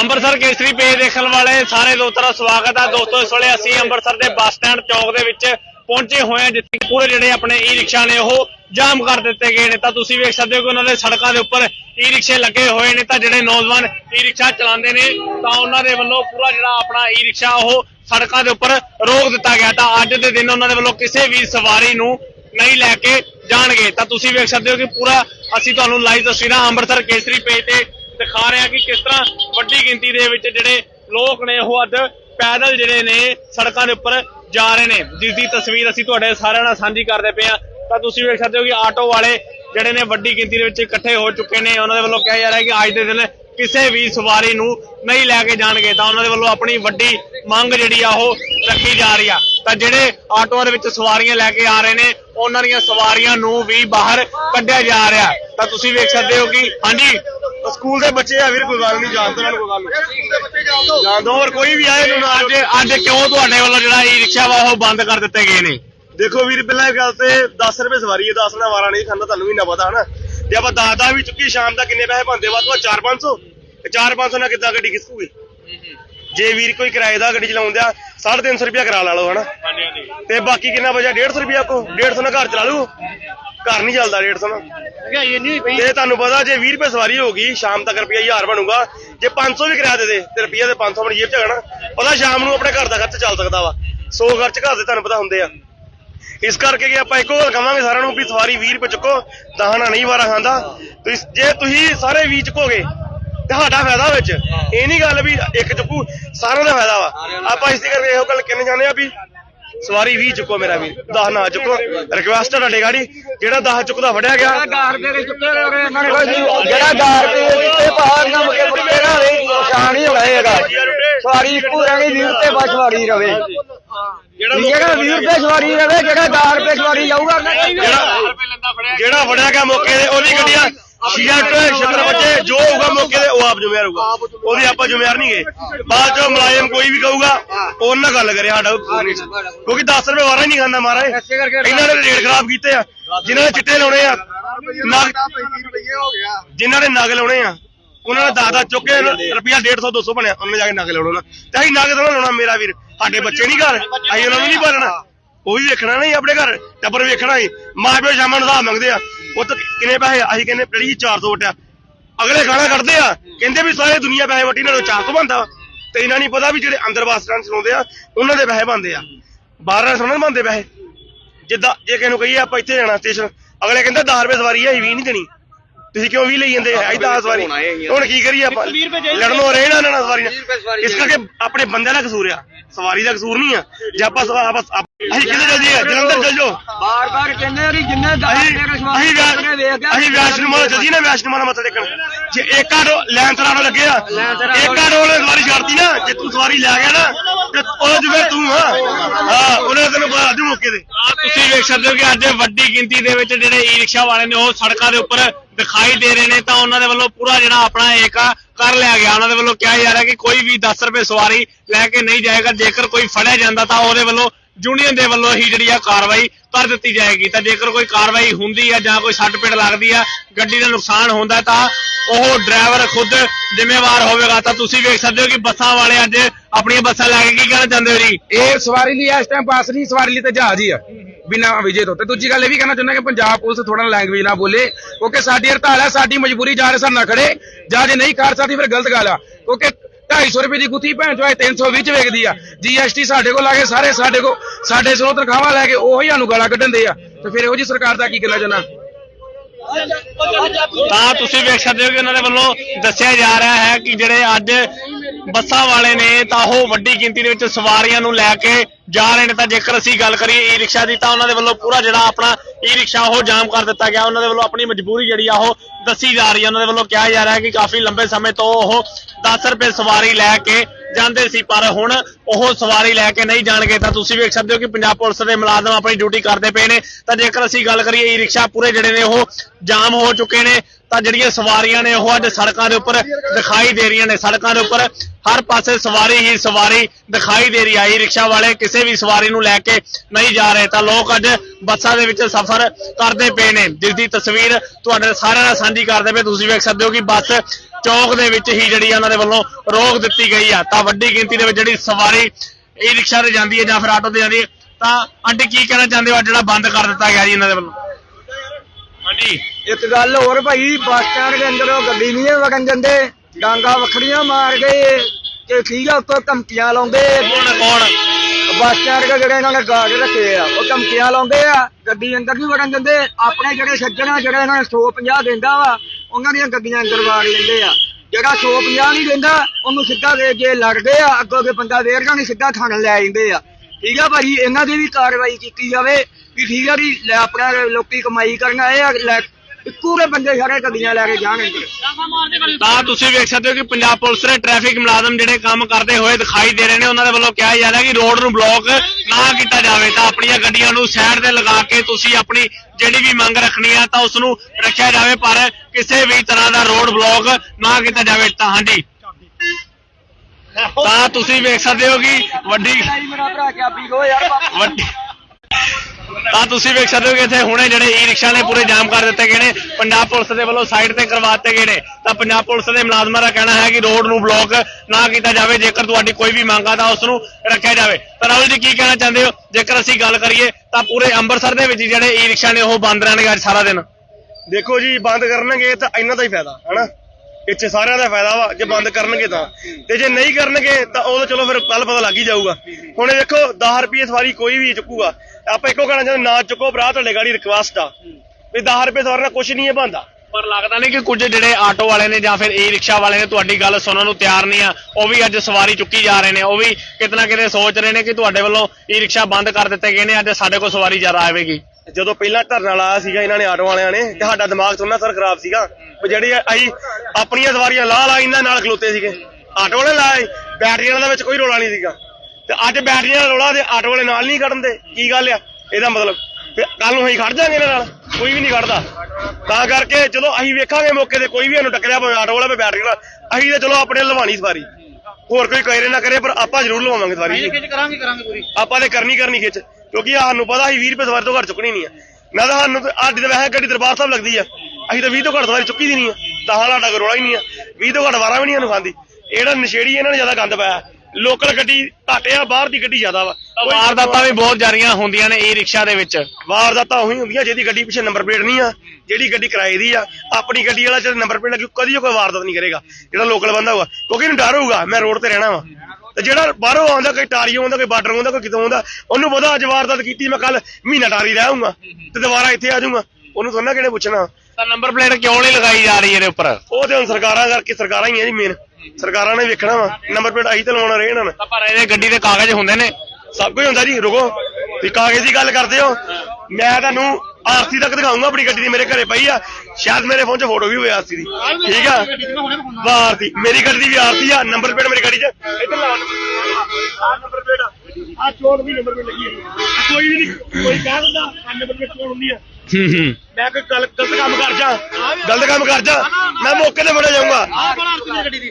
ਅੰਮ੍ਰਿਤਸਰ ਕੇਸਰੀ page ਦੇਖਣ ਵਾਲੇ ਸਾਰੇ ਦੋਸਤਾਂ ਦਾ ਸਵਾਗਤ ਹੈ ਦੋਸਤੋ, ਇਸ ਵੇਲੇ ਅਸੀਂ ਅੰਮ੍ਰਿਤਸਰ ਦੇ ਬੱਸ ਸਟੈਂਡ ਚੌਕ ਦੇ ਵਿੱਚ ਪਹੁੰਚੇ ਹੋਏ ਹਾਂ ਜਿੱਥੇ ਪੂਰੇ ਜਿਹੜੇ ਆਪਣੇ ਈ ਰਿਕਸ਼ਾ ਨੇ, ਉਹ ਜਾਮ ਕਰ ਦਿੱਤੇ ਗਏ ਨੇ। ਤਾਂ ਤੁਸੀਂ ਵੇਖ ਸਕਦੇ ਹੋ ਕਿ ਉਹਨਾਂ ਦੇ ਸੜਕਾਂ ਦੇ ਉੱਪਰ ਈ ਰਿਕਸ਼ੇ ਲੱਗੇ ਹੋਏ ਨੇ। ਤਾਂ ਜਿਹੜੇ ਨੌਜਵਾਨ ਈ ਰਿਕਸ਼ਾ ਚਲਾਉਂਦੇ ਨੇ, ਤਾਂ ਉਹਨਾਂ ਦੇ ਵੱਲੋਂ ਪੂਰਾ ਜਿਹੜਾ ਆਪਣਾ ਈ ਰਿਕਸ਼ਾ ਉਹ ਸੜਕਾਂ ਦੇ ਉੱਪਰ ਰੋਕ ਦਿੱਤਾ ਗਿਆ। ਤਾਂ ਅੱਜ ਦੇ ਦਿਨ ਉਹਨਾਂ ਦੇ ਵੱਲੋਂ ਕਿਸੇ ਵੀ ਸਵਾਰੀ ਨੂੰ ਨਹੀਂ ਲੈ ਕੇ ਜਾਣਗੇ, ਤਾਂ ਤੁਸੀਂ ਵੇਖ ਸਕਦੇ ਹੋ ਕਿ ਪੂਰਾ ਅਸੀਂ ਤੁਹਾਨੂੰ ਲਾਈਵ ਤਸਵੀਰਾਂ ਅੰਮ੍ਰਿਤਸਰ ਕੇਸਰੀ ਪੇਜ ਤੇ ਦਿਖਾ ਰਹੇ ਹਾਂ ਕਿ ਕਿਸ ਤਰ੍ਹਾਂ ਵੱਡੀ ਗਿਣਤੀ ਦੇ ਵਿੱਚ ਜਿਹੜੇ ਲੋਕ ਨੇ, ਉਹ ਅੱਜ ਪੈਦਲ ਜਿਹੜੇ ਨੇ, ਸੜਕਾਂ ਦੇ ਉੱਪਰ ਜਾ ਰਹੇ ਨੇ। ਜਿਸ ਦੀ ਤਸਵੀਰ ਅਸੀਂ ਤੁਹਾਡੇ ਸਾਰਿਆਂ ਨਾਲ ਸਾਂਝੀ ਕਰਦੇ ਪਏ ਹਾਂ। ਤਾਂ ਤੁਸੀਂ ਵੇਖ ਸਕਦੇ ਹੋ ਕਿ ਆਟੋ ਵਾਲੇ ਜਿਹੜੇ ਨੇ, ਵੱਡੀ ਗਿਣਤੀ ਦੇ ਵਿੱਚ ਇਕੱਠੇ ਹੋ ਚੁੱਕੇ ਨੇ। ਉਹਨਾਂ ਦੇ ਵੱਲੋਂ ਕਿਹਾ ਜਾ ਰਿਹਾ ਹੈ ਕਿ ਅੱਜ ਦੇ ਦਿਨ ਕਿਸੇ ਵੀ ਸਵਾਰੀ ਨੂੰ ਨਹੀਂ ਲੈ ਕੇ ਜਾਣਗੇ, ਤਾਂ ਉਹਨਾਂ ਦੇ ਵੱਲੋਂ ਆਪਣੀ ਵੱਡੀ ਮੰਗ ਜਿਹੜੀ ਆ ਉਹ ਰੱਖੀ ਜਾ ਰਹੀ ਆ। ਤਾਂ ਜਿਹੜੇ ਆਟੋਆਂ ਦੇ ਵਿੱਚ ਸਵਾਰੀਆਂ ਲੈ ਕੇ ਆ ਰਹੇ ਨੇ ਉਹਨਾਂ ਦੀਆਂ ਸਵਾਰੀਆਂ ਨੂੰ ਵੀ ਬਾਹਰ ਕੱਢਿਆ ਜਾ ਰਿਹਾ। ਤਾਂ ਤੁਸੀਂ ਵੇਖ ਸਕਦੇ ਹੋ ਕਿ ਹਾਂਜੀ ਸਕੂਲ ਦੇ ਬੱਚੇ ਆ ਵੀਰ ਕੋਈ ਗੱਲ ਨਹੀਂ ਜਾਣਦੇ ਉਹਨਾਂ ਨੂੰ ਕੋਈ ਗੱਲ ਨਹੀਂ। ਜਾਣਦੇ ਹੋਰ ਕੋਈ ਵੀ ਆਏ ਨੂੰ ਅੱਜ ਅੱਜ ਕਿਉਂ ਤੁਹਾਡੇ ਵੱਲੋਂ ਜਿਹੜਾ ਈ ਰਿਕਸ਼ਾ ਵਾ ਉਹ ਬੰਦ ਕਰ ਦਿੱਤੇ ਗਏ ਨੇ? ਦੇਖੋ ਵੀਰ ਪਹਿਲਾਂ ਇਹ ਗੱਲ ਤੇ 10 ਰੁਪਏ ਸਵਾਰੀ ਹੈ 10 ਨਾਲ ਵਾਰਾ ਨਹੀਂ ਖਾਂਦਾ ਤੁਹਾਨੂੰ ਵੀ ਨਾ ਪਤਾ ਹਨਾ। ਜੇ ਆਪਾਂ 10 10 ਵੀ ਚੁੱਕੀ ਸ਼ਾਮ ਦਾ ਕਿੰਨੇ ਪੈਸੇ ਬੰਦੇ ਵੱਧ ਤੋਂ 4 500 ਤੇ 4 500 ਨਾਲ ਕਿੱਦਾਂ ਗੱਡੀ ਖਿਸਕੂਗੀ? ਜੇ ਵੀਰ ਕੋਈ ਕਿਰਾਏ ਦਾ ਗੱਡੀ ਚਲਾਉਂਦਾ 350 ਰੁਪਇਆ ਕਰਾ ਲਾ ਲਓ ਹਨਾ? ਹਾਂਜੀ ਹਾਂਜੀ। ਤੇ ਬਾਕੀ ਕਿੰਨਾ ਬਚਿਆ? 150 ਰੁਪਇਆ ਕੋ 150 ਨਾਲ ਘਰ ਚਲਾ ਲੂ ਘਰ ਨਹੀਂ ਚੱਲਦਾ 150 ਨਾਲ। ਮਹਿੰਗਾਈ ਇੰਨੀ ਪਈ। ਤੇ ਤੁਹਾਨੂੰ ਪਤਾ ਜੇ 20 ਰੁਪਏ ਸਵਾਰੀ ਹੋਗੀ ਸ਼ਾਮ ਤੱਕ ਰੁਪਿਆ 1000 ਬਣੂਗਾ। ਜੇ 500 ਵੀ ਕਿਰਾਇਆ ਦੇ ਦੇ ਤੇ ਰੁਪਿਆ ਤੇ 500 ਆਪਣੀ ਜੇਬ ਚ ਹੈਗਾ ਪਤਾ ਸ਼ਾਮ ਨੂੰ ਆਪਣੇ ਘਰ ਦਾ ਖਰਚ ਚੱਲ ਸਕਦਾ ਵਾ। 100 ਖਰਚ ਘਰ ਦੇ ਤੁਹਾਨੂੰ ਪਤਾ ਹੁੰਦੇ ਆ। ਇਸ ਕਰਕੇ ਕਿ ਆਪਾਂ ਇੱਕੋ ਗੱਲ ਕਵਾਂਗੇ ਸਾਰਿਆਂ ਨੂੰ ਵੀ ਸਵਾਰੀ 20 ਰੁਪਏ ਚੁੱਕੋ ਦਾਹਣਾ ਨਹੀਂ ਵਾਰਾ ਖਾਂਦਾ। ਤੁਸੀਂ ਜੇ ਤੁਸੀਂ ਸਾਰੇ 20 ਚੁੱਕੋਗੇ ਤੁਹਾਡਾ ਫਾਇਦਾ ਵਿੱਚ। ਇਹ ਨਹੀਂ ਗੱਲ ਵੀ ਇੱਕ ਚੁੱਕੂ ਸਾਰਿਆਂ ਦਾ ਫਾਇਦਾ ਵਾ। ਆਪਾਂ ਇਸੇ ਕਰਕੇ ਇਹੋ ਗੱਲ ਕਹਿਣਾ ਚਾਹੁੰਦੇ ਆ ਵੀ ਸਵਾਰੀ 20 ਚੁੱਕੋ ਮੇਰਾ ਵੀਰ 10 ਨਾ ਚੁੱਕੋ। ਰਿਕਵੈਸਟ ਹੈ ਤੁਹਾਡੇ ਗਾੜੀ ਜਿਹੜਾ 10 ਚੁੱਕਦਾ ਫੜਿਆ ਗਿਆ। ਜਿਹੜਾ ਦਾਰ ਤੇ ਉੱਤੇ ਬਾਹਰ ਨਾ ਮੁਕੇ ਮੁਕੇ ਨਾ ਰੇ ਨਿਸ਼ਾਨ ਹੀ ਹੋਣਾ ਹੈਗਾ ਸਵਾਰੀ ਇੱਕੋ ਰਹਿਣੀ ਵੀਰ ਤੇ ਬਸ ਸਵਾਰੀ ਰਵੇ। ਜਿਹੜਾ ਵੀਰ ਤੇ ਸਵਾਰੀ ਰਵੇ ਜਿਹੜਾ ਦਾਰ ਤੇ ਸਵਾਰੀ ਜਾਊਗਾ ਵੀ ਜਿਹੜਾ ਫੜਿਆ ਗਿਆ। ਮੌਕੇ ਤੇ ਉਹਦੀ ਗੱਡੀਆਂ ਸ਼ੀਟ ਸ਼ਟਰ ਬੱਚੇ ਜੋ ਹੋਊਗਾ ਮੌਕੇ ਤੇ ਉਹ ਆਪ ਜ਼ਿੰਮੇਵਾਰ ਹੋਊਗਾ। ਉਹਦੀ ਆਪਾਂ ਜ਼ਿੰਮੇਵਾਰ ਨਹੀਂ ਗਏ। ਬਾਅਦ ਚੋਂ ਮੁਲਾਜ਼ਮ ਕੋਈ ਵੀ ਕਹੂਗਾ ਉਹਨਾਂ ਨਾਲ ਗੱਲ ਕਰੇ ਸਾਡਾ ਕਿਉਂਕਿ 10 ਰੁਪਏ ਵਾਰਾ ਹੀ ਨਹੀਂ ਖਾਂਦਾ ਮਹਾਰਾਜ। ਇਹਨਾਂ ਨੇ ਰੇਟ ਖਰਾਬ ਕੀਤੇ ਆ। ਜਿਨ੍ਹਾਂ ਨੇ ਚਿੱਟੇ ਲਾਉਣੇ ਆ ਨਗ ਜਿਨ੍ਹਾਂ ਨੇ ਨਗ ਲਾਉਣੇ ਆ ਉਹਨਾਂ ਨੇ ਦਾਦਾ ਚੁੱਕ ਕੇ ਰੁਪਿਆ 150 200 ਬਣਿਆ। ਉਹਨਾਂ ਜਾ ਕੇ ਨਗ ਲਾਉਣਾ ਤੇ ਅਸੀਂ ਨਗ ਥੋੜਾ ਲਾਉਣਾ ਮੇਰਾ ਵੀਰ। ਸਾਡੇ ਬੱਚੇ ਨਹੀਂ ਘਰ। ਅਸੀਂ ਉਹਨਾਂ ਨੂੰ ਨਹੀਂ ਪਾਲਣਾ। ਉਹ ਵੀ ਵੇਖਣਾ ਨਹੀਂ ਆਪਣੇ ਘਰ ਟੱਬਰ ਵੇਖਣਾ ਹੀ। ਮਾਂ ਪਿਓ ਸ਼ਾਮਾਂ ਨੂੰ ਹਿਸਾਬ ਮੰਗਦੇ ਆ। ਉਹ ਤਾਂ ਕਿੰਨੇ ਪੈਸੇ? ਅਸੀਂ ਕਹਿੰਦੇ ਡੈਡੀ ਜੀ 400 ਵਟਿਆ। ਅਗਲੇ ਗਾਣਾ ਕੱਢਦੇ ਆ। ਕਹਿੰਦੇ ਵੀ ਸਾਰੇ ਦੁਨੀਆ ਪੈਸੇ ਵਟੀ ਨਾਲੋਂ 400 ਬੰਦਾ ਤੇ ਇਹਨਾਂ ਨਹੀਂ ਪਤਾ ਵੀ ਜਿਹੜੇ ਅੰਦਰ ਬੱਸ ਸਟੈਂਡ ਚਲਾਉਂਦੇ ਆ, ਉਹਨਾਂ ਦੇ ਪੈਸੇ ਬੰਦੇ ਆ। ਬਾਹਰ ਨਾਲ ਸੁਣਨ ਬੰਦੇ ਪੈਸੇ। ਜਿੱਦਾਂ ਜੇ ਕਿਸੇ ਨੂੰ ਕਹੀਏ ਆਪਾਂ ਇੱਥੇ ਜਾਣਾ ਸਟੇਸ਼ਨ ਅਗਲੇ ਕਹਿੰਦੇ 10 ਰੁਪਏ ਸਵਾਰੀ ਹੈ 20 ਨਹੀਂ ਦੇਣੀ। ਤੁਸੀਂ ਕਿਉਂ 20 ਲਈ ਜਾਂਦੇ? ਹੈ 10 ਸਵਾਰੀ। ਹੁਣ ਕੀ ਕਰੀਏ ਆਪਾਂ? ਲੜਨੋਂ ਰਹਿਣਾ ਨਾ ਸਵਾਰੀ ਨਾਲ। ਇਸ ਕਰਕੇ ਆਪਣੇ ਬੰਦਿਆਂ ਦਾ ਕਸੂਰ ਆ। ਸਵਾਰੀ ਦਾ ਕਸੂਰ ਨਹੀਂ ਆ। ਜੇ ਆਪਾਂ ਆਪ- ਅਸੀਂ ਕਿੱਥੇ ਚੱਲਦੀ ਆ? ਜਲੰਧਰ ਚੱਲ। ਜਾਓ। ਬਾਰ ਬਾਰ ਕਹਿੰਦੇ ਰੀ ਜਿੰਨੇ ਦਾਰ ਅਸੀਂ ਤੇ ਅਸੀਂ ਮਾਲਾ ਚੱਲਦੀ ਨਾ ਵੈਸ਼ਨੂ ਮਾਲਾ ਮੱਥਾ ਟੇਕਣ। ਜੇ ਇੱਕ ਆਟੋ ਲੈਣ ਤਰਾਣੋ ਲੱਗੇ ਆ। ਇੱਕ ਆਟੋ ਨੇ ਸਵਾਰੀ ਛੱਡਤੀ ਨਾ ਜੇ ਤੂੰ ਸਵਾਰੀ ਲੈ ਗਿਆ ਨਾ ਤੇ ਉਹ ਜਿਵੇਂ ਤੂੰ ਹਾਂ। ਹਾਂ ਉਹਨੇ ਤੈਨੂੰ ਬਾਅਦ ਦੇ ਮੌਕੇ ਤੇ। ਆ ਤੁਸੀਂ ਵੇਖ ਸਕਦੇ ਹੋ ਕਿ ਅੱਜ ਵੱਡੀ ਗਿਣਤੀ ਦੇ ਵਿੱਚ ਜਿਹੜੇ ਈ ਰਿਕਸ਼ਾ ਵਾਲੇ ਨੇ ਉਹ ਸੜਕਾਂ ਦੇ ਉੱਪਰ ਦਿਖਾਈ ਦੇ ਰਹੇ ਨੇ ਤਾਂ ਉਹਨਾਂ ਦੇ ਵੱਲੋਂ ਪੂਰਾ ਜਿਹੜਾ ਆਪਣਾ ਏਕਾ ਕਰ ਲਿਆ ਗਿਆ। ਉਹਨਾਂ ਦੇ ਵੱਲੋਂ ਕਿਹਾ ਜਾ ਰਿਹਾ ਕਿ ਕੋਈ ਵੀ 10 ਰੁਪਏ ਸਵਾਰੀ ਲੈ ਕੇ ਨਹੀਂ ਜਾਏਗਾ। ਜੇਕਰ ਕੋਈ ਫੜਿਆ ਜਾਂਦਾ ਤਾਂ ਉਹਦੇ ਵੱਲੋਂ ਯੂਨੀਅਨ ਦੇ ਵੱਲੋਂ ਹੀ ਜਿਹੜੀ ਆ ਕਾਰਵਾਈ ਕਰ ਦਿੱਤੀ ਜਾਏਗੀ। ਤਾਂ ਜੇਕਰ ਕੋਈ ਕਾਰਵਾਈ ਹੁੰਦੀ ਆ ਜਾਂ ਕੋਈ ਸੱਟ ਪਿੱਟ ਲੱਗਦੀ ਆ, ਗੱਡੀ ਦਾ ਨੁਕਸਾਨ ਹੁੰਦਾ ਤਾਂ ਉਹ ਡਰਾਈਵਰ ਖੁਦ ਜ਼ਿੰਮੇਵਾਰ ਹੋਵੇਗਾ। ਤਾਂ ਤੁਸੀਂ ਵੇਖ ਸਕਦੇ ਹੋ ਕਿ ਬੱਸਾਂ ਵਾਲੇ ਅੱਜ ਆਪਣੀਆਂ ਬੱਸਾਂ ਲੈ ਕੇ ਕੀ ਕਹਿਣਾ ਚਾਹੁੰਦੇ ਹੋ ਜੀ? ਇਹ ਸਵਾਰੀ ਲਈ ਇਸ ਟਾਈਮ ਪਾਸ ਨਹੀਂ, ਸਵਾਰੀ ਲਈ ਤਾਂ ਜਹਾਜ਼ ਹੀ ਆ, ਬਿਨਾ ਵਿਜੇ ਤੋਂ। ਤੇ ਦੂਜੀ ਗੱਲ ਇਹ ਵੀ ਕਹਿਣਾ ਚਾਹੁੰਦਾ ਕਿ ਪੰਜਾਬ ਪੁਲਿਸ ਥੋੜਾ ਲੈਂਗੁਏਜ ਨਾ ਬੋਲੇ, ਕਿਉਂਕਿ ਸਾਡੀ ਹੜਤਾਲ ਹੈ ਸਾਡੀ ਮਜਬੂਰੀ ਜਾ ਰਹੇ ਸਨ ਨਾ ਖੜੇ, ਜਾਂ ਜੇ ਨਹੀਂ ਕਰ ਸਕਦੀ ਫਿਰ ਗਲਤ ਗੱਲ ਆ। ਕਿਉਂਕਿ 250 ਰੁਪਏ ਦੀ ਗੁੱਥੀ ਭੈਣ ਚੋਂ 320 ਚ ਵੇਚਦੀ ਆ। ਜੀਐਸਟੀ ਸਾਡੇ ਕੋਲ ਆ ਕੇ ਸਾਰੇ ਸਾਡੇ ਕੋਲ, ਸਾਡੇ ਕੋਲੋਂ ਤਨਖਾਹਾਂ ਲੈ ਕੇ ਉਹੀ ਸਾਨੂੰ ਗਾਲਾਂ ਕੱਢਣ ਦੇ ਆ। ਤੇ ਫਿਰ ਇਹੋ ਜੀ ਸਰਕਾਰ ਦਾ ਕੀ ਕਰਨਾ ਚਾਹੁੰਦਾ ਤਾਂ ਤੁਸੀਂ ਵੇਖ ਸਕਦੇ ਹੋ ਕਿ ਉਹਨਾਂ ਦੇ ਵੱਲੋਂ ਦੱਸਿਆ ਜਾ ਰਿਹਾ ਹੈ ਕਿ ਜਿਹੜੇ ਅੱਜ ਬੱਸਾਂ ਵਾਲੇ ਨੇ ਤਾਂ ਉਹ ਵੱਡੀ ਗਿਣਤੀ ਦੇ ਵਿੱਚ ਸਵਾਰੀਆਂ ਨੂੰ ਲੈ ਕੇ ਜਾ ਰਹੇ ਨੇ। ਤਾਂ ਜੇਕਰ ਅਸੀਂ ਗੱਲ ਕਰੀਏ ਈ ਰਿਕਸ਼ਾ ਦੀ ਤਾਂ ਉਹਨਾਂ ਦੇ ਵੱਲੋਂ ਪੂਰਾ ਜਿਹੜਾ ਆਪਣਾ ਈ ਰਿਕਸ਼ਾ ਉਹ ਜਾਮ ਕਰ ਦਿੱਤਾ ਗਿਆ। ਉਹਨਾਂ ਦੇ ਵੱਲੋਂ ਆਪਣੀ ਮਜਬੂਰੀ ਜਿਹੜੀ ਆ ਉਹ ਦੱਸੀ ਜਾ ਰਹੀ ਹੈ। ਉਹਨਾਂ ਦੇ ਵੱਲੋਂ ਕਿਹਾ ਜਾ ਰਿਹਾ ਕਿ ਕਾਫੀ ਲੰਬੇ ਸਮੇਂ ਤੋਂ ਉਹ 10 ਰੁਪਏ ਸਵਾਰੀ ਲੈ ਕੇ ਜਾਂਦੇ ਸੀ। ਪਰ ਹੁਣ ਉਹ ਸਵਾਰੀ ਲੈ ਕੇ ਨਹੀਂ ਜਾਣਗੇ। ਤਾਂ ਤੁਸੀਂ ਵੇਖ ਸਕਦੇ ਹੋ ਕਿ ਪੰਜਾਬ ਪੁਲਿਸ ਦੇ ਮੁਲਾਜ਼ਮ ਆਪਣੀ ਡਿਊਟੀ ਕਰਦੇ ਪਏ ਨੇ। ਤਾਂ ਜੇਕਰ ਅਸੀਂ ਗੱਲ ਕਰੀਏ ਈ ਰਿਕਸ਼ਾ ਪੂਰੇ ਜਿਹੜੇ ਨੇ ਉਹ ਜਾਮ ਹੋ ਚੁੱਕੇ ਨੇ। ਤਾਂ ਜਿਹੜੀਆਂ ਸਵਾਰੀਆਂ ਨੇ ਉਹ ਅੱਜ ਸੜਕਾਂ ਦੇ ਉੱਪਰ ਦਿਖਾਈ ਦੇ ਰਹੀਆਂ ਨੇ। ਸੜਕਾਂ ਦੇ ਉੱਪਰ ਹਰ ਪਾਸੇ ਸਵਾਰੀ ਹੀ ਸਵਾਰੀ ਦਿਖਾਈ ਦੇ ਰਹੀ ਹੈ। ਈ ਰਿਕਸ਼ਾ ਵਾਲੇ ਕਿਸੇ ਵੀ ਸਵਾਰੀ ਨੂੰ ਲੈ ਕੇ ਨਹੀਂ ਜਾ ਰਹੇ। ਤਾਂ ਲੋਕ ਅੱਜ ਬੱਸਾਂ ਦੇ ਵਿੱਚ ਸਫ਼ਰ ਕਰਦੇ ਪਏ ਨੇ। ਜਿਸ ਦੀ ਤਸਵੀਰ ਤੁਹਾਡੇ ਸਾਰਿਆਂ ਨਾਲ ਸਾਂਝੀ ਕਰਦੇ ਪਏ। ਤੁਸੀਂ ਵੇਖ ਸਕਦੇ ਹੋ ਕਿ ਬੱਸ ਚੌਕ ਦੇ ਵਿੱਚ ਹੀ ਜਿਹੜੀ ਆ ਉਹਨਾਂ ਦੇ ਵੱਲੋਂ ਰੋਕ ਦਿੱਤੀ ਗਈ ਆ। ਤਾਂ ਵੱਡੀ ਗਿਣਤੀ ਦੇ ਵਿੱਚ ਜਿਹੜੀ ਸਵਾਰੀ ਈ ਰਿਕਸ਼ਾ ਤੇ ਜਾਂਦੀ ਹੈ ਜਾਂ ਫਿਰ ਆਟੋ ਤੇ ਜਾਂਦੀ ਹੈ, ਤਾਂ ਅੰਡੇ ਕੀ ਕਹਿਣਾ ਚਾਹੁੰਦੇ ਹੋ? ਜਿਹੜਾ ਬੰਦ ਕਰ ਦਿੱਤਾ ਗਿਆ ਜੀ ਇਹਨਾਂ ਦੇ ਵੱਲੋਂ। ਹਾਂਜੀ। ਇੱਕ ਗੱਲ ਹੋਰ ਭਾਈ ਬੱਸ ਸਟੈਂਡ ਦੇ ਅੰਦਰ ਉਹ ਗੱਡੀ ਨਹੀਂ ਵਗਣ ਦਿੰਦੇ। ਡਾਂਗਾ ਵੱਖਰੀਆਂ ਮਾਰ ਗਏ ਤੇ ਠੀਕ ਆ ਉੱਤੋਂ ਧਮਕੀਆਂ ਲਾਉਂਦੇ। ਕੌਣ ਕੌਣ ਬੱਸ ਸਟੈਂਡ ਦੇ ਜਿਹੜੇ ਇਹਨਾਂ ਨੇ ਗਾਰਡ ਰੱਖੇ ਆ ਉਹ ਧਮਕੀਆਂ ਲਾਉਂਦੇ ਆ। ਗੱਡੀ ਅੰਦਰ ਨਹੀਂ ਵੜਨ ਦਿੰਦੇ। ਆਪਣੇ ਜਿਹੜੇ ਸੱਜਣ ਜਿਹੜੇ ਇਹਨਾਂ ਨੇ 150 ਦਿੰਦਾ ਵਾ ਉਹਨਾਂ ਦੀਆਂ ਗੱਡੀਆਂ ਅੰਦਰ ਵਾੜ ਲੈਂਦੇ ਆ। ਜਿਹੜਾ 150 ਨਹੀਂ ਦਿੰਦਾ ਉਹਨੂੰ ਸਿੱਧਾ ਦੇ ਜੇ ਲੜਦੇ ਆ ਅੱਗੋਂ ਦੇ ਬੰਦਾ ਵੇਰਗਾ ਨਹੀਂ ਸਿੱਧਾ ਥਾਣੇ ਲੈ ਜਾਂਦੇ ਆ। ਠੀਕ ਆ ਭਾਈ, ਇਹਨਾਂ ਦੀ ਵੀ ਕਾਰਵਾਈ ਕੀਤੀ ਜਾਵੇ ਵੀ ਠੀਕ ਆ ਵੀ ਲੈ ਆਪਣਾ ਲੋਕੀ ਕਮਾਈ ਕਰਨ ਆਏ ਆ, ਲੈ ਇੱਕੋ ਦੇ ਬੰਦੇ ਸਾਰੇ ਗੱਡੀਆਂ ਲੈ ਕੇ ਜਾਣ ਅੰਦਰ ਤਾਂ ਤੁਸੀਂ ਵੇਖ ਸਕਦੇ ਹੋ ਕਿ ਪੰਜਾਬ ਪੁਲਿਸ ਦੇ ਟ੍ਰੈਫਿਕ ਮੁਲਾਜ਼ਮ ਜਿਹੜੇ ਕੰਮ ਕਰਦੇ ਹੋਏ ਦਿਖਾਈ ਦੇ ਰਹੇ ਨੇ, ਉਹਨਾਂ ਦੇ ਵੱਲੋਂ ਕਿਹਾ ਜਾ ਰਿਹਾ ਕਿ ਰੋਡ ਨੂੰ ਬਲੌਕ ਨਾ ਕੀਤਾ ਜਾਵੇ। ਤਾਂ ਆਪਣੀਆਂ ਗੱਡੀਆਂ ਨੂੰ ਸਾਈਡ ਤੇ ਲਗਾ ਕੇ ਤੁਸੀਂ ਆਪਣੀ ਜਿਹੜੀ ਵੀ ਮੰਗ ਰੱਖਣੀ ਆ ਤਾਂ ਉਸ ਨੂੰ ਰੱਖਿਆ ਜਾਵੇ, ਪਰ ਕਿਸੇ ਵੀ ਤਰ੍ਹਾਂ ਦਾ ਰੋਡ ਬਲੌਕ ਨਾ ਕੀਤਾ ਜਾਵੇ। ਤਾਂ ਹਾਂਜੀ ਤਾਂ ਤੁਸੀਂ ਵੇਖ ਸਕਦੇ ਹੋ ਕਿ ਵੱਡੀ ਮੇਰਾ ਭਰਾ ਚਾਬੀ ਕੋ ਯਾਰ ਵੱਡੀ ਤਾਂ ਤੁਸੀਂ ਵੇਖ ਸਕਦੇ ਹੋ ਕਿ ਇੱਥੇ ਹੁਣੇ ਜਿਹੜੇ ਈ ਰਿਕਸ਼ਾ ਨੇ ਪੂਰੇ ਜਾਮ ਕਰ ਦਿੱਤੇ ਗਏ ਨੇ। ਪੰਜਾਬ ਪੁਲਿਸ ਦੇ ਵੱਲੋਂ ਸਾਈਡ ਤੇ ਕਰਵਾ ਦਿੱਤੇ ਗਏ ਨੇ। ਤਾਂ ਪੰਜਾਬ ਪੁਲਿਸ ਦੇ ਮੁਲਾਜ਼ਮਾਂ ਦਾ ਕਹਿਣਾ ਹੈ ਕਿ ਰੋਡ ਨੂੰ ਬਲੌਕ ਨਾ ਕੀਤਾ ਜਾਵੇ। ਜੇਕਰ ਤੁਹਾਡੀ ਕੋਈ ਵੀ ਮੰਗ ਆ ਤਾਂ ਉਸ ਨੂੰ ਰੱਖਿਆ ਜਾਵੇ। ਤਾਂ ਰਾਹੁਲ ਜੀ ਕੀ ਕਹਿਣਾ ਚਾਹੁੰਦੇ ਹੋ? ਜੇਕਰ ਅਸੀਂ ਗੱਲ ਕਰੀਏ ਤਾਂ ਪੂਰੇ ਅੰਮ੍ਰਿਤਸਰ ਦੇ ਵਿੱਚ ਜਿਹੜੇ ਈ ਰਿਕਸ਼ਾ ਨੇ ਉਹ ਬੰਦ ਰਹਿਣਗੇ ਅੱਜ ਸਾਰਾ ਦਿਨ। ਦੇਖੋ ਜੀ ਬੰਦ ਕਰਨਗੇ ਤਾਂ ਇਹਨਾਂ ਦਾ ਹੀ ਫਾਇਦਾ ਹਨਾ? ਇੱਥੇ ਸਾਰਿਆਂ ਦਾ ਫਾਇਦਾ ਵਾ ਜੇ ਬੰਦ ਕਰਨਗੇ ਤਾਂ। ਤੇ ਜੇ ਨਹੀਂ ਕਰਨਗੇ ਤਾਂ ਉਹ ਤਾਂ ਚਲੋ ਫਿਰ ਕੱਲ ਪਤਾ ਲੱਗ ਹੀ ਜਾਊਗਾ। ਹੁਣ ਇਹ ਦੇਖੋ 10 ਰੁਪਏ ਸਵਾਰੀ ਕੋਈ ਵੀ ਚੁੱਕੂਗਾ ਆਪਾਂ ਇੱਕੋ ਕਹਿਣਾ ਚਾਹੁੰਦੇ ਨਾ ਚੁੱਕੋ ਭਰਾ ਤੁਹਾਡੇ ਗਾੜੀ ਰਿਕੁਐਸਟ ਆ। ਵੀ 10 ਰੁਪਏ ਸਵਾਰੀ ਨਾਲ ਕੁਝ ਨਹੀਂ ਹੈ ਬੰਦਾ। ਪਰ ਲੱਗਦਾ ਨਹੀਂ ਕਿ ਕੁਝ ਜਿਹੜੇ ਆਟੋ ਵਾਲੇ ਨੇ ਜਾਂ ਫਿਰ ਈ ਰਿਕਸ਼ਾ ਵਾਲੇ ਨੇ ਤੁਹਾਡੀ ਗੱਲ ਸੁਣਨ ਨੂੰ ਤਿਆਰ ਨਹੀਂ ਆ। ਉਹ ਵੀ ਅੱਜ ਸਵਾਰੀ ਚੁੱਕੀ ਜਾ ਰਹੇ ਨੇ। ਉਹ ਵੀ ਕਿਤਨਾ ਕਿਤੇ ਸੋਚ ਰਹੇ ਨੇ ਕਿ ਤੁਹਾਡੇ ਵੱਲੋਂ ਈ ਰਿਕਸ਼ਾ ਬੰਦ ਕਰ ਦਿੱਤੇ ਗਏ ਨੇ ਅੱਜ ਸਾਡੇ ਕੋਲ ਸਵਾਰੀ ਜ਼ਿਆਦਾ ਆਵੇਗੀ। ਜਦੋਂ ਪਹਿਲਾਂ ਧਰਨਾ ਲਾਇਆ ਸੀਗਾ ਇਹਨਾਂ ਨੇ ਆਟੋ ਵਾਲਿਆਂ ਨੇ ਤੇ ਸਾਡਾ ਦਿਮਾਗ ਨਾ ਸਰ ਖਰਾਬ ਸੀਗਾ। ਵੀ ਜਿਹੜੀ ਅਸੀਂ ਆਪਣੀਆਂ ਸਵਾਰੀਆਂ ਲਾ ਲਾ ਇਹਨਾਂ ਨਾਲ ਖਲੋਤੇ ਸੀਗੇ। ਆਟੋ ਵਾਲੇ ਲਾਏ ਬੈਟਰੀਆਂ ਦਾ ਵਿੱਚ ਕੋਈ ਰੋਲਾ ਨਹੀਂ ਸੀਗਾ। ਤੇ ਅੱਜ ਬੈਟਰੀਆਂ ਦਾ ਰੋਲਾ ਤੇ ਆਟੋ ਵਾਲੇ ਨਾਲ ਨਹੀਂ ਖੜਨ ਦੇ ਕੀ ਗੱਲ ਆ? ਇਹਦਾ ਮਤਲਬ ਕੱਲ ਨੂੰ ਅਸੀਂ ਖੜ ਜਾਾਂਗੇ ਇਹਨਾਂ ਨਾਲ ਕੋਈ ਵੀ ਨਹੀਂ ਖੜਦਾ। ਤਾਂ ਕਰਕੇ ਚਲੋ ਅਸੀਂ ਵੇਖਾਂਗੇ ਮੌਕੇ ਤੇ ਕੋਈ ਵੀ ਇਹਨੂੰ ਟੱਕਰਿਆ ਭਾਵੇਂ ਆਟੋ ਵਾਲਾ ਬੈਟਰੀ ਵਾਲਾ। ਅਸੀਂ ਤੇ ਚਲੋ ਆਪਣੇ ਲਵਾਣੀ ਸਵਾਰੀ। ਹੋਰ ਕੋਈ ਕਰੇ ਨਾ ਕਰੇ ਪਰ ਆਪਾਂ ਜ਼ਰੂਰ ਲਵਾਵਾਂਗੇ ਸਵਾਰੀ। ਜੀ ਕਰਾਂਗੇ ਕਰਾਂਗੇ ਪੂਰੀ। ਆਪਾਂ ਤੇ ਕਰਨੀ ਕਰਨੀ ਖਿੱਚ। ਕਿਉਂਕਿ ਸਾਨੂੰ ਪਤਾ ਸੀ 20 ਰੁਪਏ ਸਵਾਰੀ ਤੋਂ ਘੱਟ ਚੁੱਕਣੀ ਨਹੀਂ ਆ। ਮੈਂ ਤਾਂ ਸਾਨੂੰ ਆਡੀ ਤੇ ਵੈਸੇ ਗੱਡੀ ਦਰਬਾਰ ਸਾਹਿਬ ਲੱਗਦੀ ਆ। ਅਸੀਂ ਤਾਂ 20 ਤੋਂ ਘੱਟ ਸਵਾਰੀ ਚੁੱਕੀ ਦੀ ਨਹੀਂ ਆ। ਤਾਂ ਹਾਲ ਸਾਡਾ ਕੋਈ ਰੌਲਾ ਹੀ ਨਹੀਂ ਆ। 20 ਤੋਂ ਘੱਟ ਵਾਰਾ ਵੀ ਨਹੀਂ ਸਾਨੂੰ ਖਾਂਦੀ। ਇਹੜਾ ਨਸ਼ੇੜੀ ਇਹਨਾਂ ਨੇ ਜ਼ਿਆਦਾ ਗੰਦ ਪਾਇਆ। ਲੋਕਲ ਗੱਡੀ ਘੱਟ ਆ ਬਾਹਰ ਦੀ ਗੱਡੀ ਜ਼ਿਆਦਾ ਵਾ। ਵਾਰਦਾਤਾਂ ਵੀ ਬਹੁਤ ਜਾਰੀਆਂ ਹੁੰਦੀਆਂ ਨੇ ਈ ਰਿਕਸ਼ਾ ਦੇ ਵਿੱਚ। ਵਾਰਦਾਤਾਂ ਉਹੀ ਹੁੰਦੀਆਂ ਜਿਹਦੀ ਗੱਡੀ ਪਿੱਛੇ ਨੰਬਰ ਪਲੇਟ ਨਹੀਂ ਆ ਜਿਹੜੀ ਗੱਡੀ ਕਿਰਾਏ ਦੀ ਆ। ਆਪਣੀ ਗੱਡੀ ਵਾਲਾ ਜਦ ਨੰਬਰ ਪਲੇਟ ਲੱਗੀ ਕਦੀ ਕੋਈ ਵਾਰਦਾਤ ਨਹੀਂ ਕਰੇਗਾ। ਜਿਹੜਾ ਲੋਕਲ ਬੰਦਾ ਹੋਊਗਾ ਕਿਉਂਕਿ ਇਹਨੂੰ ਡਰ ਹੋਊਗਾ ਮੈਂ ਰੋਡ ਤੇ ਰਹਿਣਾ ਵਾ। ਤੇ ਜਿਹੜਾ ਬਾਹਰੋਂ ਆਉਂਦਾ ਕੋਈ ਟਾਰੀ ਆਉਂਦਾ ਕੋਈ ਬਾਰਡਰ ਆਉਂਦਾ ਕੋਈ ਕਿਤੋਂ ਆਉਂਦਾ ਉਹਨੂੰ ਪਤਾ ਅੱਜ ਵਾਰਦਾਤ ਕੀਤੀ ਮੈਂ ਕੱਲ ਮਹੀਨਾ ਟਾਰੀ ਰਹਿ ਆਊਂਗਾ ਤੇ ਦੁਬਾਰਾ ਇੱਥੇ ਆ ਜਾਊਂਗਾ। ਉਹਨੂੰ ਥੋੜਾ ਕਿਹਨੇ ਪੁੱਛਣਾ। ਤਾਂ ਨੰਬਰ ਪਲੇਟ ਕਿਉਂ ਨਹੀਂ ਲਗਾਈ ਜਾ ਰਹੀ ਇਹਦੇ ਉੱਪਰ? ਉਹ ਤੇ ਹੁਣ ਸਰਕਾਰਾਂ ਕਰਕੇ ਸਰਕਾਰਾਂ ਹੀ ਆ ਜੀ ਮੇਨ ਸਰਕਾਰਾਂ ਨੇ ਵੇਖਣਾ ਵਾ। ਨੰਬਰ ਪਲੇਟ ਆਹੀ ਤੇ ਲਵਾਉਣਾ ਰਹੇ ਇਹਨਾਂ ਨੇ। ਤਾਂ ਪਰ ਇਹਦੇ ਗੱਡੀ ਦੇ ਕਾਗਜ਼ ਹੁੰਦੇ ਨੇ। ਸਭ ਕੁਝ ਹੁੰਦਾ ਜੀ ਰੁਕੋ। ਤੇ ਕਾਗਜ਼ ਦੀ ਗੱਲ ਕਰਦੇ ਹੋ। ਮੈਂ ਤੁਹਾਨੂੰ ਆਰਸੀ ਤੱਕ ਦਿਖਾਉਂਗਾ ਆਪਣੀ ਗੱਡੀ ਦੀ ਮੇਰੇ ਘਰੇ ਪਈ ਆ। ਸ਼ਾਇਦ ਮੇਰੇ ਫੋਨ 'ਚ ਫੋਟੋ ਵੀ ਹੋਵੇ ਆਰਸੀ ਦੀ। ਠੀਕ ਆ? ਬਾਹਰ ਦੀ ਮੇਰੀ ਗੱਡੀ ਦੀ ਵੀ ਆਰਸੀ ਆ। ਨੰਬਰ ਪਲੇਟ ਮੇਰੀ ਗੱਡੀ 'ਚ। ਇੱਧਰ ਲਾ। ਆ ਨੰਬਰ ਪਲੇਟ ਆ। ਚੋੜ ਵੀ ਨੰਬਰ ਪਲੇਟ ਲੱਗੀ ਹੈ ਕੋਈ ਵੀ ਨਹੀਂ ਕੋਈ ਕਹਿ ਦਿੰਦਾ ਨੰਬਰ ਪਲੇਟ ਚੋੜ ਹੁੰਦੀ ਆ। ਹੂੰ ਹੂੰ। ਮੈਂ ਕੋਈ ਗਲ- ਗਲਤ ਕੰਮ ਕਰ ਜਾ। ਗਲਤ ਕੰਮ ਕਰ ਜਾ। ਮੈਂ ਮੌਕੇ ਤੇ ਫੜਿਆ ਜਾਊਂਗਾ।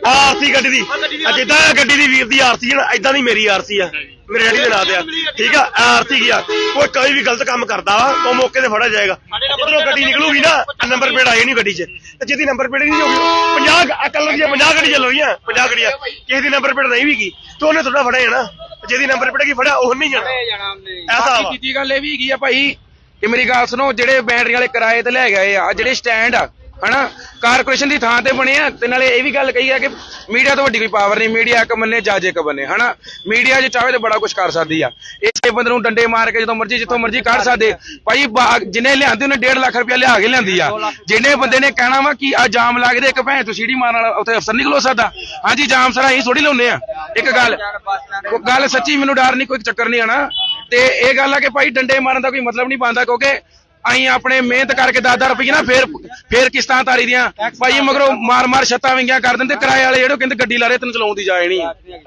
ਆਰਸੀ ਗੱਡੀ ਦੀ? ਆ ਜਿੱਦਾਂ ਇਹ ਗੱਡੀ ਦੀ ਵੀਰ ਦੀ ਆਰਸੀ ਹੈ ਨਾ ਇਦਾਂ ਦੀ ਮੇਰੀ ਆਰਸੀ ਆ। ਮੇਰੇ ਡੈਡੀ ਦੇ ਨਾਂ ਤੇ ਆ। ਠੀਕ ਆ? ਆਰਸੀ ਕੀ ਆ? ਕੋਈ ਕੋਈ ਵੀ ਗਲਤ ਕੰਮ ਕਰਦਾ ਵਾ ਉਹ ਮੌਕੇ ਤੇ ਫੜਿਆ ਜਾਏਗਾ। ਜਦੋਂ ਗੱਡੀ ਨਿਕਲੂਗੀ ਨਾ ਨੰਬਰ ਪਲੇਟ ਆਈ ਨਹੀਂ ਗੱਡੀ 'ਚ। ਤੇ ਜਿਹਦੀ ਨੰਬਰ ਪਲੇਟ ਨਹੀਂ ਹੋਊਗੀ 50 ਅਕਲ ਦੀਆਂ 50 ਗੱਡੀ ਚੱਲ ਰਹੀਆਂ 50 ਗੱਡੀਆਂ ਕਿਸੇ ਦੀ ਨੰਬਰ ਪਲੇਟ ਨਹੀਂ ਵੀਗੀ ਤੇ ਉਹਨੇ ਥੋੜਾ ਫੜਿਆ ਜਾਣਾ ਜਿਹਦੀ ਨੰਬਰ ਪਲੇਟ ਕੀ ਫੜਿਆ ਉਹ ਨਹੀਂ ਜਾਣਾ। ਐਸਾ ਬਾਕੀ ਵਾ। ਗੱਲ ਇਹ ਵੀ ਹੈਗੀ ਆ ਭਾਈ ਕਿ ਮੇਰੀ ਗੱਲ ਸੁਣੋ, ਜਿਹੜੇ ਬੈਟਰੀ ਵਾਲੇ ਕਿਰਾਏ ਤੇ ਲੈ ਗਏ ਆ ਜਿਹੜੇ ਸਟੈਂਡ ਆ, ਹਨਾ? ਕਾਰਪੋਰੇਸ਼ਨ ਦੀ ਥਾਂ ਤੇ ਬਣੇ ਆ, ਤੇ ਨਾਲੇ ਇਹ ਵੀ ਗੱਲ ਕਹੀ ਆ ਕਿ ਮੀਡੀਆ ਤੋਂ ਵੱਡੀ ਕੋਈ ਪਾਵਰ ਨਹੀਂ ਮੀਡੀਆ ਇੱਕ ਬੰਨੇ ਜੱਜ ਇੱਕ ਬੰਨੇ, ਹਨਾ? ਮੀਡੀਆ ਜੇ ਚਾਹੇ ਤੇ ਬੜਾ ਕੁਝ ਕਰ ਸਕਦੀ ਆ। ਇਸੇ ਬੰਦੇ ਨੂੰ ਡੰਡੇ ਮਾਰ ਕੇ ਜਦੋਂ ਮਰਜ਼ੀ, ਜਿੱਥੋਂ ਮਰਜ਼ੀ ਕੱਢ ਸਕਦੇ। ਭਾਈ, ਬਾ- ਜਿਹਨੇ ਲਿਆਂਦੀ ਉਹਨੇ 1.5 ਲੱਖ ਰੁਪਇਆ ਲਿਆ ਕੇ ਲਿਆਂਦੀ ਆ। ਜਿਹਨੇ ਬੰਦੇ ਨੇ ਕਹਿਣਾ ਵਾ ਕਿ ਆ ਜਾਮ ਲੱਗਦੇ ਇੱਕ ਭੈਣ ਤੋਂ ਸੀੜੀ ਮਾਰਨ ਵਾਲਾ ਉੱਥੇ ਅਫਸਰ ਨਹੀਂ ਖਲੋ ਸਕਦਾ। ਹਾਂਜੀ, ਜਾਮ ਸਰ ਅਸੀਂ ਥੋੜੀ ਲਾਉਨੇ ਆ। ਇੱਕ ਗੱਲ, ਉਹ ਗੱਲ ਸੱਚੀ ਮੈਨੂੰ ਡਰ ਨਹੀਂ ਕੋਈ ਚੱਕਰ ਨਹੀਂ ਆਣਾ ਤੇ ਇਹ ਗੱਲ ਆ ਕਿ ਭਾਈ ਡੰਡੇ ਮਾਰਨ ਦਾ ਕੋਈ ਮਤਲਬ ਨਹੀਂ ਬਣਦਾ ਕਿਉਂਕਿ ਅਸੀਂ ਆਪਣੇ ਮਿਹਨਤ ਕਰਕੇ 10 ਰੁਪਏ ਨਾ ਫੇਰ ਫੇਰ ਕਿਸ਼ਤਾਂ ਤਾਰੀ ਦੀਆਂ। ਭਾਈ ਮਗਰੋਂ ਮਾਰ ਮਾਰ ਛੱਤਾਂ ਵਿੰਗੀਆਂ ਕਰ ਦਿੰਦੇ ਕਿਰਾਏ ਵਾਲੇ ਜਿਹੜੇ ਕਹਿੰਦੇ ਗੱਡੀ ਲਾ ਰਹੇ ਤੈਨੂੰ ਚਲਾਉਣ ਦੀ ਜਾਏ ਨਹੀਂ।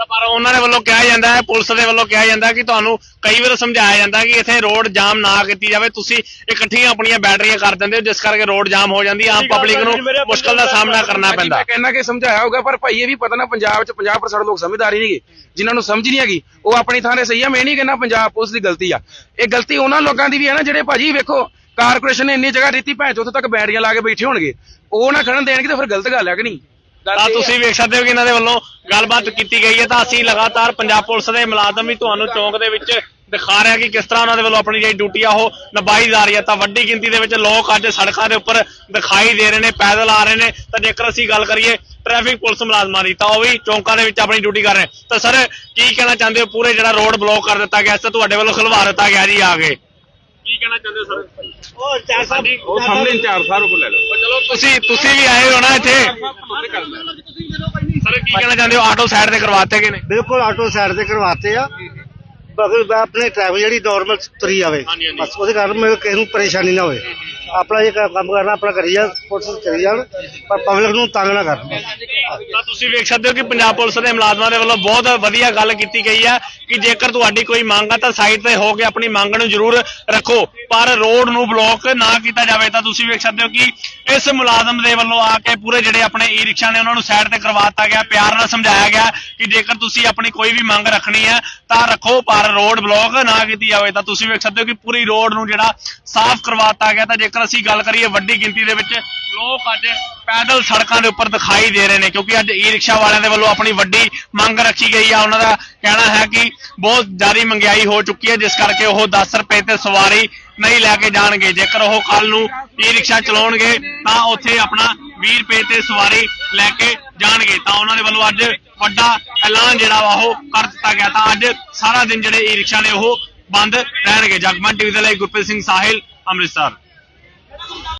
ਪਰ ਉਹਨਾਂ ਦੇ ਵੱਲੋਂ ਕਿਹਾ ਜਾਂਦਾ ਹੈ ਪੁਲਿਸ ਦੇ ਵੱਲੋਂ ਕਿਹਾ ਜਾਂਦਾ ਕਿ ਤੁਹਾਨੂੰ ਕਈ ਵਾਰ ਸਮਝਾਇਆ ਜਾਂਦਾ ਕਿ ਇੱਥੇ ਰੋਡ ਜਾਮ ਨਾ ਕੀਤੀ ਜਾਵੇ ਤੁਸੀਂ ਇਕੱਠੀਆਂ ਆਪਣੀਆਂ ਬੈਟਰੀਆਂ ਕਰ ਦਿੰਦੇ ਹੋ ਜਿਸ ਕਰਕੇ ਰੋਡ ਜਾਮ ਹੋ ਜਾਂਦੀ ਆਮ ਪਬਲਿਕ ਨੂੰ ਮੁਸ਼ਕਲ ਦਾ ਸਾਹਮਣਾ ਕਰਨਾ ਪੈਂਦਾ। ਮੈਂ ਕਹਿੰਦਾ ਕਿ ਸਮਝਾਇਆ ਹੋਊਗਾ ਪਰ ਭਾਈ ਇਹ ਵੀ ਪਤਾ ਨਾ ਪੰਜਾਬ 'ਚ 50% ਲੋਕ ਸਮਝਦਾਰੀ ਨਹੀਂਗੇ ਜਿਨ੍ਹਾਂ ਨੂੰ ਸਮਝ ਨਹੀਂ ਹੈਗੀ ਉਹ ਆਪਣੀ ਥਾਂ ਤੇ ਸਹੀ ਆ ਮੈਂ ਨਹੀਂ ਕਹਿੰਦਾ ਪੰਜਾਬ ਪੁਲਿਸ ਦੀ ਗਲਤੀ ਆ। ਇਹ ਗਲਤੀ ਉਹਨਾਂ ਲੋਕਾਂ ਦੀ ਵੀ ਹੈ ਨਾ ਜਿਹੜੇ ਭਾਜੀ ਵੇਖੋ ਕਾਰਪੋਰੇਸ਼ਨ ਨੇ ਇੰਨੀ ਜਗ੍ਹਾ ਦਿੱਤੀ ਭੈਣ ਉੱਥੇ ਤੱਕ ਬੈਟਰੀਆਂ ਲਾ ਕੇ ਬੈਠੇ ਹੋਣਗੇ। ਉਹ ਨਾ ਖੜਨ ਦੇਣਗੇ ਤਾਂ ਫਿਰ ਗਲਤ ਗੱਲ ਹੈ ਕਿ ਨਹੀਂ? ਤਾਂ। ਤੁਸੀਂ ਵੇਖ ਸਕਦੇ ਹੋ ਕਿ ਇਹਨਾਂ ਦੇ ਵੱਲੋਂ ਗੱਲਬਾਤ ਕੀਤੀ ਗਈ ਹੈ। ਤਾਂ ਅਸੀਂ ਲਗਾਤਾਰ ਪੰਜਾਬ ਪੁਲਿਸ ਦੇ ਮੁਲਾਜ਼ਮ ਵੀ ਤੁਹਾਨੂੰ ਚੌਂਕ ਦੇ ਵਿੱਚ ਦਿਖਾ ਰਿਹਾ ਕਿ ਕਿਸ ਤਰ੍ਹਾਂ ਉਹਨਾਂ ਦੇ ਵੱਲੋਂ ਆਪਣੀ ਜਿਹੜੀ ਡਿਊਟੀ ਆ ਉਹ ਨਿਭਾਈ ਜਾ ਰਹੀ ਹੈ। ਤਾਂ ਵੱਡੀ ਗਿਣਤੀ ਦੇ ਵਿੱਚ ਲੋਕ ਅੱਜ ਸੜਕਾਂ ਦੇ ਉੱਪਰ ਦਿਖਾਈ ਦੇ ਰਹੇ ਨੇ ਪੈਦਲ ਆ ਰਹੇ ਨੇ। ਤਾਂ ਜੇਕਰ ਅਸੀਂ ਗੱਲ ਕਰੀਏ ਟ੍ਰੈਫਿਕ ਪੁਲਿਸ ਮੁਲਾਜ਼ਮਾਂ ਦੀ ਤਾਂ ਉਹ ਵੀ ਚੌਂਕਾਂ ਦੇ ਵਿੱਚ ਆਪਣੀ ਡਿਊਟੀ ਕਰ ਰਹੇ। ਤਾਂ ਸਰ ਕੀ ਕਹਿਣਾ ਚਾਹੁੰਦੇ ਹੋ? ਪੂਰੇ ਜਿਹੜਾ ਰੋਡ ਬਲੌਕ ਕਰ ਦਿੱਤਾ ਗਿਆ ਇਸ ਤੇ ਤੁਹਾਡੇ ਵੱਲੋਂ ਖਲਵਾ ਦਿੱਤਾ ਗਿਆ ਜੀ ਆ ਕੇ। ਕੀ ਕਹਿਣਾ ਚਾਹੁੰਦੇ ਹੋ ਸਰ? ਉਹ ਸਾਹਮਣੇ ਇੰਚਾਰਜ ਸਾਹਿਬ ਕੋਲ ਲੈ ਲਓ। ਚਲੋ ਤੁਸੀਂ ਤੁਸੀਂ ਵੀ ਆਏ ਹੋ ਨਾ ਇੱਥੇ ਸਰ ਕੀ ਕਹਿਣਾ ਚਾਹੁੰਦੇ ਹੋ? ਆਟੋ ਸਾਈਡ ਤੇ ਕਰਵਾਤੇ ਗਏ ਨੇ ਬਿਲਕੁਲ ਆਟੋ ਸਾਈਡ ਤੇ ਕਰਵਾਤੇ ਆ। ਬਗਲ ਆਪਣੇ ਟ੍ਰੈਫਿਕ ਜਿਹੜੀ ਨਾਰਮਲ ਤੁਰੀ ਹਾਂਜੀ, ਹਾਂਜੀ। ਬਸ ਉਹਦੇ ਕਾਰਨ ਮੈਨੂੰ ਕਿਸੇ ਨੂੰ ਪਰੇਸ਼ਾਨੀ ਨਾ ਹੋਵੇ। ਆਪਣਾ ਇਹ ਕੰਮ ਕਰਨਾ ਆਪਣਾ ਕਰੀ ਜਾ ਪੁਲਿਸ ਕਰੀ ਜਾਣ ਪਰ ਪਬਲਿਕ ਨੂੰ ਤੰਗ ਨਾ ਕਰਨ। ਤਾਂ ਤੁਸੀਂ ਵੇਖ ਸਕਦੇ ਹੋ ਕਿ ਪੰਜਾਬ ਪੁਲਿਸ ਦੇ ਮੁਲਾਜ਼ਮਾਂ ਦੇ ਵੱਲੋਂ ਬਹੁਤ ਵਧੀਆ ਗੱਲ ਕੀਤੀ ਗਈ ਹੈ ਕਿ ਜੇਕਰ ਤੁਹਾਡੀ ਕੋਈ ਮੰਗ ਆ ਤਾਂ ਸਾਈਡ ਤੇ ਹੋ ਕੇ ਆਪਣੀ ਮੰਗ ਨੂੰ ਜ਼ਰੂਰ ਰੱਖੋ। ਪਰ ਰੋਡ ਨੂੰ ਬਲੌਕ ਨਾ ਕੀਤਾ ਜਾਵੇ ਤਾਂ ਤੁਸੀਂ ਵੇਖ ਸਕਦੇ ਹੋ ਕਿ ਇਸ ਮੁਲਾਜ਼ਮ ਦੇ ਵੱਲੋਂ ਆ ਕੇ ਪੂਰੇ ਜਿਹੜੇ ਆਪਣੇ ਈ ਰਿਕਸ਼ਾ ਨੇ ਉਹਨਾਂ ਨੂੰ ਸਾਈਡ ਤੇ ਕਰਵਾ ਦਿੱਤਾ ਗਿਆ। ਪਿਆਰ ਨਾਲ ਸਮਝਾਇਆ ਗਿਆ ਕਿ ਜੇਕਰ ਤੁਸੀਂ ਆਪਣੀ ਕੋਈ ਵੀ ਮੰਗ ਰੱਖਣੀ ਹੈ ਤਾਂ ਰੱਖੋ, ਪਰ ਰੋਡ ਬਲੌਕ ਨਾ ਕੀਤੀ ਜਾਵੇ ਤਾਂ ਤੁਸੀਂ ਵੇਖ ਸਕਦੇ ਹੋ ਕਿ ਪੂਰੀ ਰੋਡ ਨੂੰ ਜਿਹੜਾ ਸਾਫ਼ ਕਰਵਾਤਾ ਗਿਆ। ਤਾਂ ਜੇਕਰ ਅਸੀਂ ਗੱਲ ਕਰੀਏ ਵੱਡੀ ਗਿਣਤੀ ਦੇ ਵਿੱਚ, ਲੋਕ ਅੱਜ ਪੈਦਲ ਸੜਕਾਂ ਦੇ ਉੱਪਰ ਦਿਖਾਈ ਦੇ ਰਹੇ ਨੇ, ਕਿਉਂਕਿ ਅੱਜ ਈ ਰਿਕਸ਼ਾ ਵਾਲਿਆਂ ਦੇ ਵੱਲੋਂ ਆਪਣੀ ਵੱਡੀ ਮੰਗ ਰੱਖੀ ਗਈ ਆ। ਉਹਨਾਂ ਦਾ ਕਹਿਣਾ ਹੈ ਕਿ ਬਹੁਤ ਜ਼ਿਆਦਾ ਮਹਿੰਗਾਈ ਹੋ ਚੁੱਕੀ ਹੈ, ਜਿਸ ਕਰਕੇ ਉਹ 10 ਰੁਪਏ ਤੇ ਸਵਾਰੀ ਨਹੀਂ ਲੈ ਕੇ ਜਾਣਗੇ। ਜੇਕਰ ਉਹ ਕੱਲ ਨੂੰ ਈ ਰਿਕਸ਼ਾ ਚਲਾਉਣਗੇ, ਤਾਂ ਉੱਥੇ ਆਪਣਾ 20 ਰੁਪਏ ਤੇ ਸਵਾਰੀ ਲੈ ਕੇ ਜਾਣਗੇ। ਤਾਂ ਉਹਨਾਂ ਦੇ ਵੱਲੋਂ ਅੱਜ ਵੱਡਾ ਐਲਾਨ ਜਿਹੜਾ ਵਾ, ਉਹ ਕਰ ਦਿੱਤਾ ਗਿਆ। ਤਾਂ ਅੱਜ ਸਾਰਾ ਦਿਨ ਜਿਹੜੇ ਈ ਰਿਕਸ਼ਾ ਨੇ, ਉਹ ਬੰਦ ਰਹਿਣਗੇ। ਜਗਮਨ ਟੀਵੀ ਦੇ ਲਈ ਗੁਰਪ੍ਰੀਤ ਸਿੰਘ ਸਾਹਿਲ, ਅੰਮ੍ਰਿਤਸਰ।